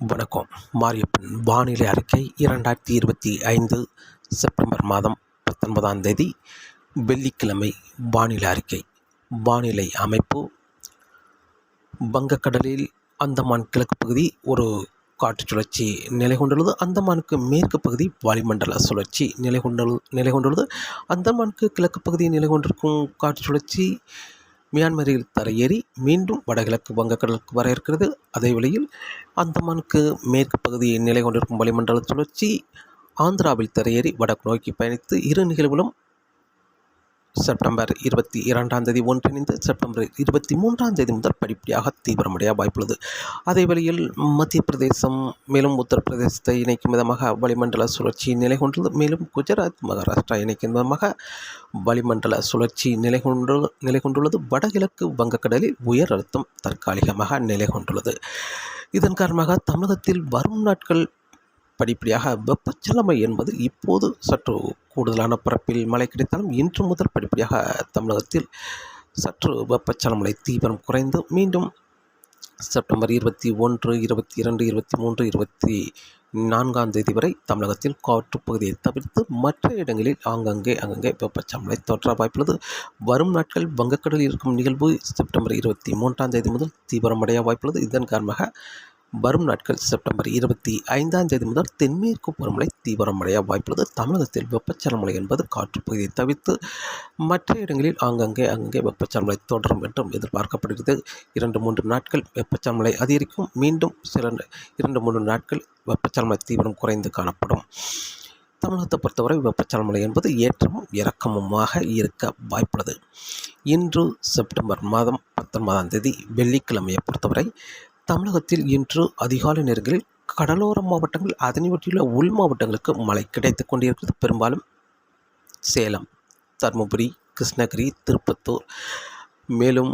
வணக்கம். மாரியப்பன் வானிலை அறிக்கை இரண்டாயிரத்தி இருபத்தி ஐந்து செப்டம்பர் மாதம் பத்தொன்பதாம் தேதி வெள்ளிக்கிழமை வானிலை அறிக்கை. வானிலை அமைப்பு. வங்கக்கடலில் அந்தமான் கிழக்கு பகுதி ஒரு காற்று சுழற்சி நிலை கொண்டுள்ளது. அந்தமானுக்கு மேற்கு பகுதி வளிமண்டல சுழற்சி நிலை கொண்டு நிலை கொண்டுள்ளது. அந்தமானுக்கு கிழக்கு பகுதி நிலை கொண்டிருக்கும் காற்று சுழற்சி மியான்மரில் தரையேறி மீண்டும் வடகிழக்கு வங்கக்கடலுக்கு வர இருக்கிறது. அதே வேளையில் அந்தமானுக்கு மேற்கு பகுதியை நிலை கொண்டிருக்கும் வளிமண்டல சுழற்சி ஆந்திராவில் தரையேறி வடக்கு நோக்கி பயணித்து இரு நிகழ்வுகளும் செப்டம்பர் இருபத்தி இரண்டாம் தேதி ஒன்றிணைந்து செப்டம்பர் இருபத்தி மூன்றாம் தேதி முதல் படிப்படியாக தீவிரமடைய வாய்ப்புள்ளது. அதே வேளையில் மத்திய பிரதேசம் மேலும் உத்தரப்பிரதேசத்தை இணைக்கும் விதமாக வளிமண்டல சுழற்சி நிலை கொண்டுள்ளது. மேலும் குஜராத் மகாராஷ்டிரா இணைக்கும் விதமாக வளிமண்டல சுழற்சி நிலை கொண்டு நிலை கொண்டுள்ளது. வடகிழக்கு வங்கக்கடலில் உயர் அழுத்தம் தற்காலிகமாக நிலை கொண்டுள்ளது. இதன் காரணமாக தமிழகத்தில் வரும் நாட்கள் படிப்படியாக வெப்பச்சலமை என்பது இப்போது சற்று கூடுதலான பரப்பில் மழை கிடைத்தாலும் இன்று முதல் படிப்படியாக தமிழகத்தில் சற்று வெப்பச்சலமலை தீவிரம் குறைந்து மீண்டும் செப்டம்பர் இருபத்தி ஒன்று இருபத்தி இரண்டு இருபத்தி மூன்று இருபத்தி நான்காம் தேதி வரை தமிழகத்தில் காற்று பகுதியை தவிர்த்து மற்ற இடங்களில் ஆங்கங்கே அங்கங்கே வெப்பச்சமலை தோற்ற வாய்ப்புள்ளது. வரும் நாட்கள் வங்கக்கடலில் இருக்கும் நிகழ்வு செப்டம்பர் இருபத்தி மூன்றாம் தேதி முதல் தீவிரமடைய வாய்ப்புள்ளது. இதன் காரணமாக வரும் நாட்கள் செப்டம்பர் இருபத்தி ஐந்தாம் தேதி முதல் தென்மேற்கு பருவமழை தீவிரமடைய வாய்ப்புள்ளது. தமிழகத்தில் வெப்பச்சலமலை என்பது காற்று பகுதியை தவிர்த்து மற்ற இடங்களில் ஆங்கங்கே அங்கங்கே வெப்பச்சலமலை தொடரும் என்றும் எதிர்பார்க்கப்படுகிறது. இரண்டு மூன்று நாட்கள் வெப்பச்சலமலை அதிகரிக்கும். மீண்டும் சில இரண்டு மூன்று நாட்கள் வெப்பச்சலமலை தீவிரம் குறைந்து காணப்படும். தமிழகத்தை பொறுத்தவரை வெப்பச்சலமலை என்பது ஏற்றமும் இறக்கமுமாக இருக்க வாய்ப்புள்ளது. இன்று செப்டம்பர் மாதம் பத்தொன்பதாம் தேதி வெள்ளிக்கிழமையை பொறுத்தவரை தமிழகத்தில் இன்று அதிகாலை நேரங்களில் கடலோர மாவட்டங்கள் அதனை ஒட்டியுள்ள உள் மாவட்டங்களுக்கு மழை கிடைத்து கொண்டிருக்கிறது. பெரும்பாலும் சேலம் தருமபுரி கிருஷ்ணகிரி திருப்பத்தூர் மேலும்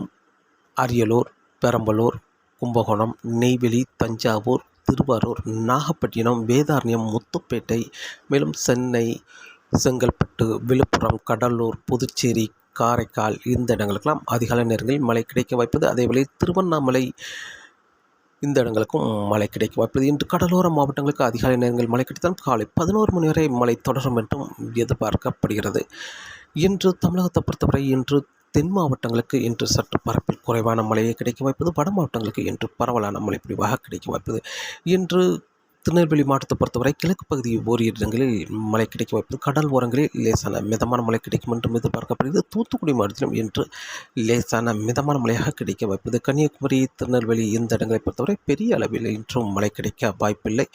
அரியலூர் பெரம்பலூர் கும்பகோணம் நெய்வேலி தஞ்சாவூர் திருவாரூர் நாகப்பட்டினம் வேதாரண்யம் முத்துப்பேட்டை மேலும் சென்னை செங்கல்பட்டு விழுப்புரம் கடலூர் புதுச்சேரி காரைக்கால் இந்த இடங்களுக்கெல்லாம் அதிகாலை நேரங்களில் மழை கிடைக்க வாய்ப்பது அதேவேளை திருவண்ணாமலை இந்த இடங்களுக்கும் மழை கிடைக்கும் வாய்ப்புள்ளது இன்று கடலோர மாவட்டங்களுக்கு அதிகாலை நேரங்களில் மழை கிடைத்தாலும் காலை பதினோரு மணி வரை மழை தொடரும் என்றும் எதிர்பார்க்கப்படுகிறது. இன்று தமிழகத்தை பொறுத்தவரை இன்று தென் மாவட்டங்களுக்கு இன்று சற்று பரப்பில் குறைவான மழையை கிடைக்க வாய்ப்பது வட மாவட்டங்களுக்கு இன்று பரவலான மழை பிடிவாக கிடைக்க வாய்ப்பது இன்று திருநெல்வேலி மாவட்டத்தை பொறுத்தவரை கிழக்கு பகுதி ஓரிரு இடங்களில் மழை கிடைக்க வாய்ப்பது கடல் ஓரங்களில் லேசான மிதமான மழை கிடைக்கும் என்றும் எதிர்பார்க்கப்படுகிறது. தூத்துக்குடி மாவட்டத்திலும் இன்று லேசான மிதமான மழையாக கிடைக்க வாய்ப்பது கன்னியாகுமரி திருநெல்வேலி இந்த இடங்களை பொறுத்தவரை பெரிய அளவில் இன்றும் மழை கிடைக்க வாய்ப்பில்லை.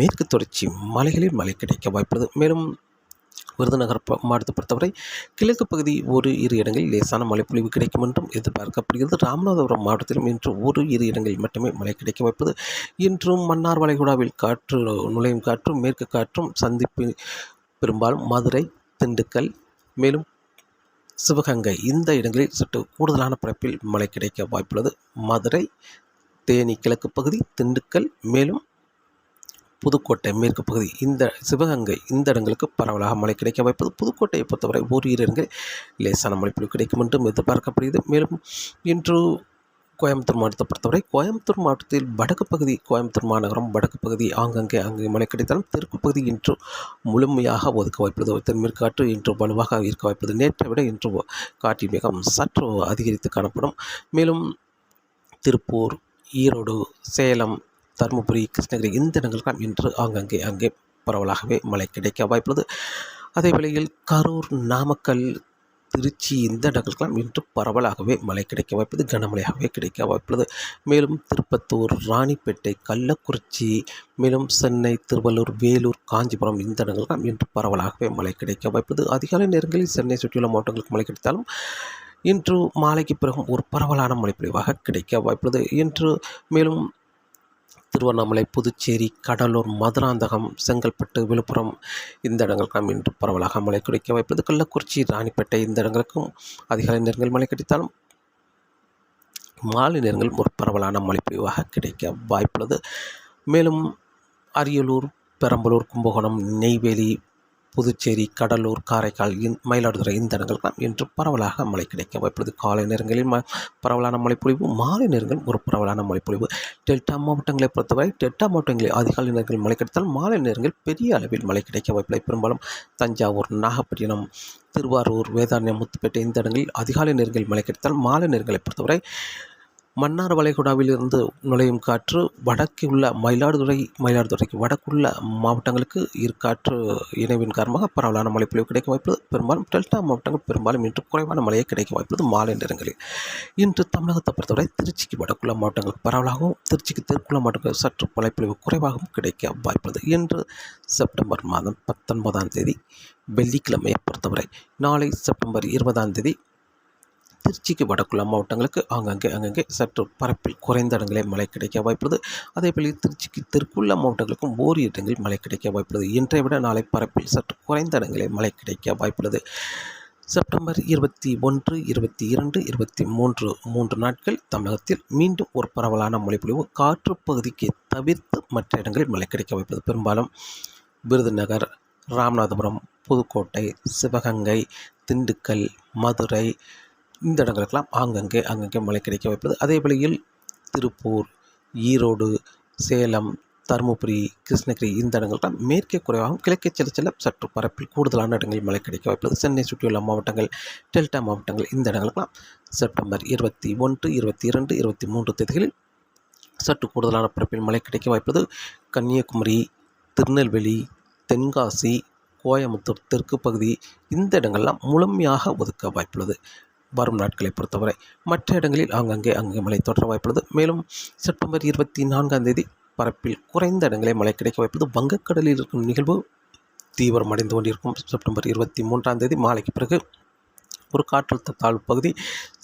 மேற்கு தொடர்ச்சி மலைகளில் மழை கிடைக்க வாய்ப்புள்ளது. மேலும் விருதுநகர் மாவட்டத்தை பொறுத்தவரை கிழக்கு பகுதி ஒரு இரு இடங்களில் லேசான மழைப்பொழிவு கிடைக்கும் என்றும் எதிர்பார்க்கப்படுகிறது. ராமநாதபுரம் மாவட்டத்திலும் இன்று ஒரு இரு இடங்களில் மட்டுமே மழை கிடைக்க வாய்ப்பது இன்றும் மன்னார் வளைகுடாவில் காற்று நுழையும் காற்றும் மேற்கு காற்றும் சந்திப்பு பெரும்பாலும் மதுரை திண்டுக்கல் மேலும் சிவகங்கை. இந்த இடங்களில் சற்று கூடுதலான பரப்பில் மழை கிடைக்க வாய்ப்புள்ளது. மதுரை தேனி கிழக்கு பகுதி திண்டுக்கல் மேலும் புதுக்கோட்டை மேற்கு பகுதி இந்த சிவகங்கை இந்த இடங்களுக்கு பரவலாக மழை கிடைக்க வாய்ப்பது. புதுக்கோட்டையை பொறுத்தவரை ஓரிரு இடங்களில் லேசான மழைப்பொழிவு கிடைக்கும் என்றும் எதிர்பார்க்கப்படுகிறது. மேலும் இன்று கோயம்புத்தூர் மாவட்டத்தை பொறுத்தவரை கோயம்புத்தூர் மாவட்டத்தில் வடக்கு பகுதி கோயம்புத்தூர் மாநகரம் வடக்கு பகுதி ஆங்கங்கே அங்கே மழை கிடைத்தாலும் தெற்கு பகுதி இன்று முழுமையாக ஒதுக்க வாய்ப்பது. தென்மேற்கு காற்று இன்று வலுவாக இருக்க வாய்ப்பது. நேற்றை விட இன்று காற்றின் வேகம் சற்று அதிகரித்து காணப்படும். மேலும் திருப்பூர் ஈரோடு சேலம் தருமபுரி கிருஷ்ணகிரி இந்த இடங்களுக்கெல்லாம் இன்று ஆங்கங்கே அங்கே பரவலாகவே மழை கிடைக்க வாய்ப்புள்ளது. அதே வேளையில் கரூர் நாமக்கல் திருச்சி இந்த இடங்களுக்கெல்லாம் இன்று பரவலாகவே மழை கிடைக்க வாய்ப்பது கனமழையாகவே கிடைக்க வாய்ப்புள்ளது. மேலும் திருப்பத்தூர் ராணிப்பேட்டை கள்ளக்குறிச்சி மேலும் சென்னை திருவள்ளூர் வேலூர் காஞ்சிபுரம் இந்த இடங்களுக்கெல்லாம் இன்று பரவலாகவே மழை கிடைக்க வாய்ப்பது அதிகாலை நேரங்களில் சென்னை சுற்றியுள்ள மாவட்டங்களுக்கு மழை கிடைத்தாலும் இன்று மாலைக்கு பிறகும் ஒரு பரவலான மழைப்பொழிவாக கிடைக்க வாய்ப்புள்ளது. இன்று மேலும் திருவண்ணாமலை புதுச்சேரி கடலூர் மதுராந்தகம் செங்கல்பட்டு விழுப்புரம் இந்த இடங்களுக்கும் இன்று பரவலாக மழை கிடைக்க வாய்ப்பது கள்ளக்குறிச்சி ராணிப்பேட்டை இந்த இடங்களுக்கும் அதிகாலை நேரங்கள் மழை கிடைத்தாலும் மாலை நேரங்கள் ஒரு பரவலான மழைப்பொழிவாக கிடைக்க வாய்ப்புள்ளது. மேலும் அரியலூர் பெரம்பலூர் கும்பகோணம் நெய்வேலி புதுச்சேரி கடலூர் காரைக்கால் இந் மயிலாடுதுறை இந்த இடங்களுக்கெல்லாம் இன்று பரவலாக மழை கிடைக்க இப்பொழுது காலை நேரங்களில் ம பரவலான மழைப்பொழிவு மாலை நேரங்களில் ஒரு பரவலான மழைப்பொழிவு டெல்டா மாவட்டங்களை பொறுத்தவரை டெல்டா மாவட்டங்களில் அதிகாலை நேரங்களில் மழை கிடைத்தால் மாலை நேரங்களில் பெரிய அளவில் மழை கிடைக்க வாய்ப்பில்லை. பெரும்பாலும் தஞ்சாவூர் நாகப்பட்டினம் திருவாரூர் வேதாரண்யம் முத்துப்பேட்டை இந்த இடங்களில் அதிகாலை நேரங்களில் மழை கிடைத்தால் மாலை நேரங்களை பொறுத்தவரை மன்னார் வளைகுடாவிலிருந்து நுழையும் காற்று வடக்கே உள்ள மயிலாடுதுறை மயிலாடுதுறைக்கு வடக்குள்ள மாவட்டங்களுக்கு இருக்காற்று இணைவின் காரணமாக பரவலான மழைப்பொழிவு கிடைக்க வாய்ப்புள்ளது. பெரும்பாலும் டெல்டா மாவட்டங்கள் பெரும்பாலும் இன்று குறைவான மழையை கிடைக்க வாய்ப்புள்ளது. மாலை நேரங்களில் இன்று தமிழகத்தை பொறுத்தவரை திருச்சிக்கு வடக்குள்ள மாவட்டங்களுக்கு பரவலாகவும் திருச்சிக்கு தெற்குள்ள மாவட்டங்கள் சற்று மழைப்பொழிவு குறைவாகவும் கிடைக்க வாய்ப்புள்ளது. இன்று செப்டம்பர் மாதம் பத்தொன்பதாம் தேதி வெள்ளிக்கிழமையை பொறுத்தவரை நாளை செப்டம்பர் இருபதாம் தேதி திருச்சிக்கு வடக்குள்ள மாவட்டங்களுக்கு ஆங்காங்கே அங்கங்கே சற்று பரப்பில் குறைந்த இடங்களே மழை கிடைக்க வாய்ப்புள்ளது. அதேபோல் திருச்சிக்கு தெற்குள்ள மாவட்டங்களுக்கும் ஓரி இடங்களில் மழை கிடைக்க வாய்ப்புள்ளது. இன்றை விட நாளை பரப்பில் சற்று குறைந்த இடங்களே மழை கிடைக்க வாய்ப்புள்ளது. செப்டம்பர் இருபத்தி ஒன்று இருபத்தி இரண்டு இருபத்தி மூன்று மூன்று நாட்கள் தமிழகத்தில் மீண்டும் ஒரு பரவலான மொழிப்பொழிவு காற்று பகுதிக்கு தவிர்த்து மற்ற இடங்களில் மழை கிடைக்க வாய்ப்பது பெரும்பாலும் விருதுநகர் ராமநாதபுரம் புதுக்கோட்டை சிவகங்கை திண்டுக்கல் மதுரை இந்த இடங்களுக்கெல்லாம் ஆங்கங்கே அங்கங்கே மழை கிடைக்க வைப்பது. அதே வேளையில் திருப்பூர் ஈரோடு சேலம் தருமபுரி கிருஷ்ணகிரி இந்த இடங்கள்லாம் மேற்கே குறைவாகவும் கிழக்கே செல்ல செல்ல சற்று பரப்பில் கூடுதலான இடங்களில் மழை கிடைக்க வாய்ப்புள்ளது சென்னை சுற்றியுள்ள மாவட்டங்கள் டெல்டா மாவட்டங்கள் இந்த இடங்களுக்கெல்லாம் செப்டம்பர் இருபத்தி ஒன்று இருபத்தி இரண்டு இருபத்தி மூன்று தேதிகளில் சற்று கூடுதலான பரப்பில் மழை கிடைக்க வாய்ப்புள்ளது கன்னியாகுமரி திருநெல்வேலி தென்காசி கோயம்புத்தூர் தெற்கு பகுதி இந்த இடங்கள்லாம் முழுமையாக ஒதுக்க வாய்ப்புள்ளது. வரும் நாட்களை பொறுத்தவரை. மற்ற இடங்களில் ஆங்காங்கே அங்கே மழை தொடர வாய்ப்புள்ளது. மேலும் செப்டம்பர் இருபத்தி நான்காம் தேதி பரப்பில் குறைந்த இடங்களே மழை கிடைக்க வாய்ப்பது வங்கக்கடலில் இருக்கும் நிகழ்வு தீவிரமடைந்து கொண்டிருக்கும். செப்டம்பர் இருபத்தி மூன்றாம் தேதி மாலைக்கு பிறகு ஒரு காற்றழுத்த தாழ்வு பகுதி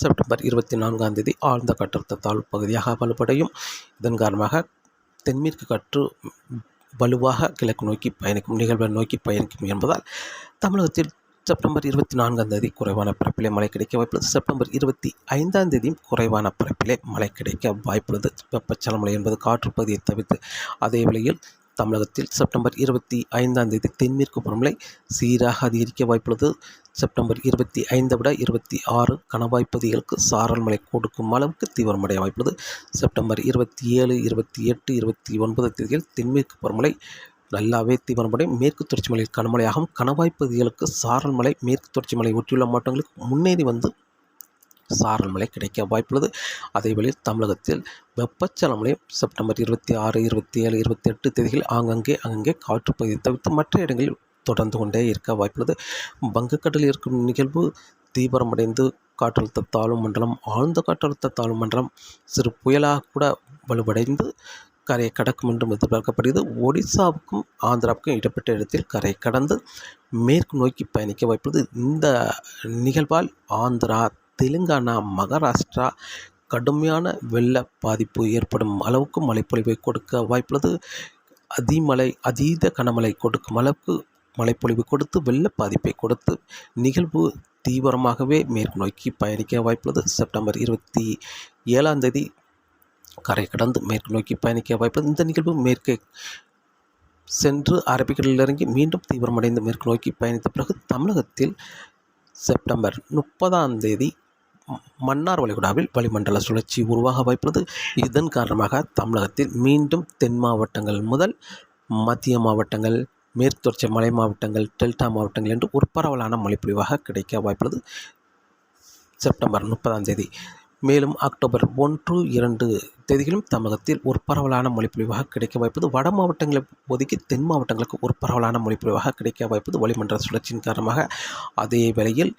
செப்டம்பர் இருபத்தி நான்காம் தேதி ஆழ்ந்த காற்றழுத்த தாழ்வு பகுதியாக வலுப்படையும். இதன் காரணமாக தென்மேற்கு காற்று வலுவாக கிழக்கு நோக்கி பயணிக்கும் நிகழ்வை நோக்கி பயணிக்கும் என்பதால் தமிழகத்தில் செப்டம்பர் இருபத்தி நான்காம் தேதி குறைவான பரப்பிலே மழை கிடைக்க வாய்ப்புள்ளது செப்டம்பர் இருபத்தி ஐந்தாம் தேதியும் குறைவான பரப்பிலே மழை கிடைக்க வாய்ப்புள்ளது வெப்பச்சலமலை என்பது காற்று பகுதியை தவிர்த்து அதே வேளையில் தமிழகத்தில் செப்டம்பர் இருபத்தி ஐந்தாம் தேதி தென்மேற்கு பருவமழை சீராக அதிகரிக்க வாய்ப்புள்ளது செப்டம்பர் இருபத்தி ஐந்தை விட இருபத்தி ஆறு கணவாய் பகுதிகளுக்கு சாரல் மழை கொடுக்கும் அளவுக்கு தீவிரமடைய வாய்ப்புள்ளது செப்டம்பர் இருபத்தி ஏழு இருபத்தி எட்டு இருபத்தி ஒன்பது தேதியில் தென்மேற்கு பருவமழை நல்லாவே தீவிரமடை மேற்கு தொடர்ச்சி மலையில் கனமழையாகவும் கணவாய் பகுதிகளுக்கு சாரல் மலை மேற்கு தொடர்ச்சி மலை ஒட்டியுள்ள மாவட்டங்களுக்கு முன்னேறி வந்து சாரல் மழை கிடைக்க வாய்ப்புள்ளது. அதேவேளையில் தமிழகத்தில் வெப்பச்சலமலை செப்டம்பர் இருபத்தி ஆறு இருபத்தி ஏழு இருபத்தி எட்டு தேதிகளில் ஆங்கங்கே அங்கங்கே காற்று பகுதியை தவிர்த்து மற்ற இடங்களில் தொடர்ந்து கொண்டே இருக்க வாய்ப்புள்ளது. வங்கக்கடலில் இருக்கும் நிகழ்வு தீவிரமடைந்து காற்றழுத்த தாழ்வு மண்டலம் ஆழ்ந்த காற்றழுத்த தாழ்வு மண்டலம் சிறு புயலாக கூட வலுவடைந்து கரையை கடக்கும் என்றும் எதிர்பார்க்கப்படுகிறது. ஒடிசாவுக்கும் ஆந்திராவுக்கும் இடப்பட்ட இடத்தில் கரை கடந்து மேற்கு நோக்கி பயணிக்க வாய்ப்புள்ளது. இந்த நிகழ்வால் ஆந்திரா தெலுங்கானா மகாராஷ்டிரா கடுமையான வெள்ள பாதிப்பு ஏற்படும் அளவுக்கு மழைப்பொழிவை கொடுக்க வாய்ப்புள்ளது. அதிமலை அதீத கனமழை கொடுக்கும் அளவுக்கு மழைப்பொழிவு கொடுத்து வெள்ள பாதிப்பை கொடுத்து நிகழ்வு தீவிரமாகவே மேற்கு நோக்கி பயணிக்க வாய்ப்புள்ளது. செப்டம்பர் இருபத்தி ஏழாம் தேதி கரை கடந்து மேற்கு நோக்கி பயணிக்க வாய்ப்பு. இந்த நிகழ்வு மேற்கே சென்று அரபிக்கடலில் இறங்கி மீண்டும் தீவிரமடைந்து மேற்கு நோக்கி பயணித்த பிறகு தமிழகத்தில் செப்டம்பர் முப்பதாம் தேதி மன்னார் வளைகுடாவில் வளிமண்டல சுழற்சி உருவாக வாய்ப்புள்ளது. இதன் காரணமாக தமிழகத்தில் மீண்டும் தென் மாவட்டங்கள் முதல் மத்திய மாவட்டங்கள் மேற்கு தொடர்ச்சி மலை மாவட்டங்கள் டெல்டா மாவட்டங்கள் என்று ஒரு பரவலான மழைப்பொழிவாக கிடைக்க வாய்ப்புள்ளது. செப்டம்பர் முப்பதாம் தேதி மேலும் அக்டோபர் ஒன்று இரண்டு தேதிகளும் தமிழகத்தில் ஒரு பரவலான மொழிப்பொழிவாக கிடைக்க வாய்ப்பது வட மாவட்டங்களை ஒதுக்கி தென் மாவட்டங்களுக்கு ஒரு பரவலான மொழிப்பொழிவாக கிடைக்க வாய்ப்பது வளிமன்ற சுழற்சியின் காரணமாக அதே வேளையில்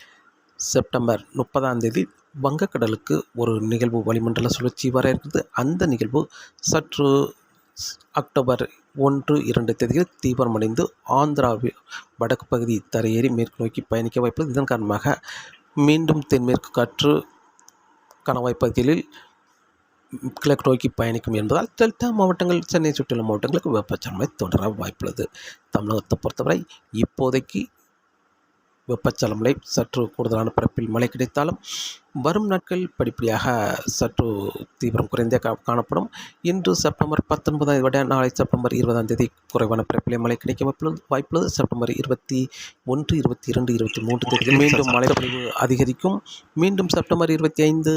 செப்டம்பர் முப்பதாம் தேதி வங்கக்கடலுக்கு ஒரு நிகழ்வு வளிமண்டல சுழற்சி வர இருக்கிறது. அந்த நிகழ்வு சற்று அக்டோபர் ஒன்று இரண்டு தேதியில் தீவிரமடைந்து ஆந்திராவில் வடக்கு பகுதி தரையேறி மேற்கு நோக்கி பயணிக்க வாய்ப்புள்ளது இதன் காரணமாக மீண்டும் தென்மேற்கு காற்று கணவாய் பகுதிகளில் கிழக்கு நோக்கி பயணிக்கும் என்பதால் டெல்டா மாவட்டங்கள் சென்னை சுற்றியுள்ள மாவட்டங்களுக்கு வெப்பச்சலமை தொடர வாய்ப்புள்ளது. தமிழகத்தை பொறுத்தவரை இப்போதைக்கு வெப்பச்சலமலை சற்று கூடுதலான பரப்பில் மழை கிடைத்தாலும் வரும் நாட்கள் படிப்படியாக சற்று தீவிரம் குறைந்தே காணப்படும். இன்று செப்டம்பர் பத்தொன்பதாம் விட நாளை செப்டம்பர் இருபதாம் தேதி குறைவான பரப்பிலே மழை கிடைக்க வாய்ப்புள்ளது வாய்ப்புள்ளது. செப்டம்பர் இருபத்தி ஒன்று இருபத்தி இரண்டு இருபத்தி மூன்று தேதியில் மீண்டும் மழை பொழிவு அதிகரிக்கும். மீண்டும் செப்டம்பர் இருபத்தி ஐந்து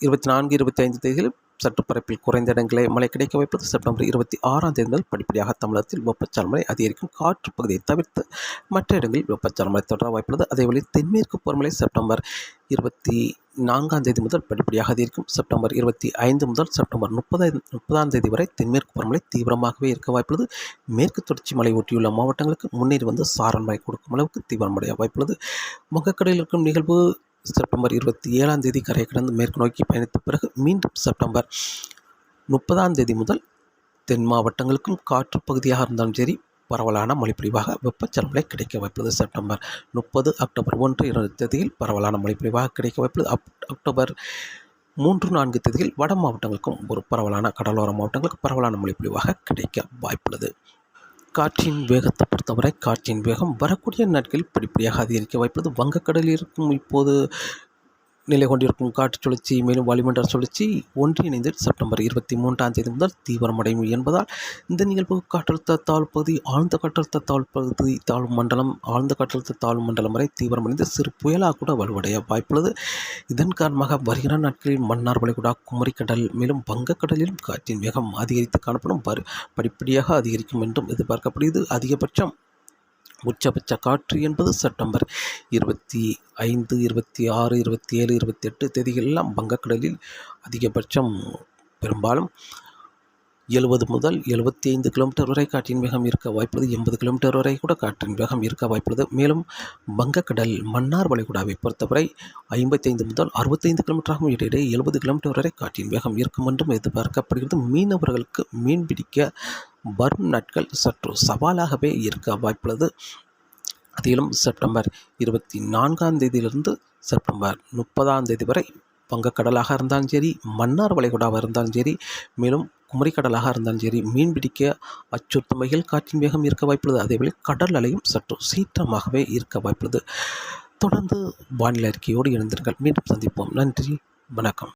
இருபத்தி நான்கு இருபத்தி ஐந்து தேதியில் சற்று பரப்பில் குறைந்த இடங்களே மழை கிடைக்க வைப்பது செப்டம்பர் இருபத்தி ஆறாம் தேதி முதல் படிப்படியாக தமிழகத்தில் வெப்பச்சால் மழை அதிகரிக்கும் காற்று பகுதியை தவிர்த்து மற்ற இடங்களில் வெப்பச்சால் மழை தொடர வாய்ப்புள்ளது. அதேவழி தென்மேற்கு பருவமழை செப்டம்பர் இருபத்தி நான்காம் தேதி முதல் படிப்படியாக அதிகரிக்கும். செப்டம்பர் இருபத்தி ஐந்து முதல் செப்டம்பர் முப்பதாம் முப்பதாம் தேதி வரை தென்மேற்கு பருவமழை தீவிரமாகவே இருக்க வாய்ப்புள்ளது. மேற்கு தொடர்ச்சி மலை ஒட்டியுள்ள மாவட்டங்களுக்கு முன்னேறி வந்து சாரல் மழை கொடுக்கும் அளவுக்கு தீவிரமடைய வாய்ப்புள்ளது. வங்கக்கடலில் இருக்கும் நிகழ்வு செப்டம்பர் இருபத்தி ஏழாம் தேதி கரை கடந்து மேற்கு நோக்கி பயணித்த பிறகு மீண்டும் செப்டம்பர் முப்பதாம் தேதி முதல் தென் மாவட்டங்களுக்கும் காற்று பகுதியாக இருந்தாலும் சரி பரவலான மழைப்பொழிவாக வெப்பச்சலமலை கிடைக்க வைப்பது செப்டம்பர் முப்பது அக்டோபர் ஒன்று இரண்டு தேதியில் பரவலான மழைப்பொழிவாக கிடைக்க வைப்பது அப் அக்டோபர் மூன்று நான்கு தேதியில் வட மாவட்டங்களுக்கும் ஒரு பரவலான கடலோர மாவட்டங்களுக்கு பரவலான மழைப்பொழிவாக கிடைக்க வாய்ப்புள்ளது. காற்றின் வேகத்தை பொறுத்தவரை காற்றின் வேகம் வரக்கூடிய நாட்களில் படிப்படியாக அதிகரிக்க வாய்ப்புள்ளது. வங்கக்கடலில் இருக்கும் இப்போது நிலை கொண்டிருக்கும் காற்று சுழற்சி மேலும் வளிமண்டல சுழற்சி ஒன்றிணைந்து செப்டம்பர் இருபத்தி மூன்றாம் தேதி முதல் தீவிரமடையும் என்பதால் இந்த நிகழ்வு காற்றழுத்த தாழ்வு பகுதி ஆழ்ந்த காற்றழுத்த தாழ்வு பகுதி தாழ்வு மண்டலம் ஆழ்ந்த காற்றழுத்த தாழ்வு மண்டலம் வரை தீவிரமடைந்து சிறு புயலாக கூட வலுவடைய வாய்ப்புள்ளது. இதன் காரணமாக வருகிற நாட்களில் மன்னார் வளைகுடா குமரிக்கடல் மேலும் வங்கக்கடலிலும் காற்றின் வேகம் அதிகரித்து காணப்படும். படிப்படியாக அதிகரிக்கும் என்றும் எதிர்பார்க்கப்படுகிறது. அதிகபட்சம் உச்சபட்ச காற்று என்பது செப்டம்பர் இருபத்தி ஐந்து இருபத்தி ஆறு இருபத்தி ஏழு இருபத்தி எட்டு தேதிகளெல்லாம் வங்கக்கடலில் அதிகபட்சம். பெரும்பாலும் எழுபது முதல் எழுபத்தி ஐந்து கிலோமீட்டர் வரை காற்றின் வேகம் இருக்க வாய்ப்புள்ளது. எண்பது கிலோமீட்டர் வரை கூட காற்றின் வேகம் இருக்க வாய்ப்புள்ளது. மேலும் வங்கக்கடல் மன்னார் வளைகுடாவை பொறுத்தவரை ஐம்பத்தைந்து முதல் அறுபத்தைந்து கிலோமீட்டராகவும் இடையிடையே எழுபது கிலோமீட்டர் வரை காற்றின் வேகம் இருக்கும் என்றும் எதிர்பார்க்கப்படுகிறது. மீனவர்களுக்கு மீன்பிடிக்க வரும் நாட்கள் சற்று சவாலாகவே இருக்க வாய்ப்புள்ளது. அதிலும் செப்டம்பர் இருபத்தி நான்காம் தேதியிலிருந்து செப்டம்பர் முப்பதாம் தேதி வரை வங்கக்கடலாக இருந்தாலும் சரி மன்னார் வளைகுடாவாக இருந்தாலும் சரி மேலும் குமரிக்கடலாக இருந்தாலும் சரி மீன் பிடிக்க அச்சுறுத்தும் வகையில் காற்றின் வேகம் இருக்க வாய்ப்புள்ளது. அதேபோல் கடல் அலையும் சற்று சீற்றமாகவே இருக்க வாய்ப்புள்ளது. தொடர்ந்து வானிலை அறிக்கையோடு இணைந்திருங்கள். மீண்டும் சந்திப்போம். நன்றி. வணக்கம்.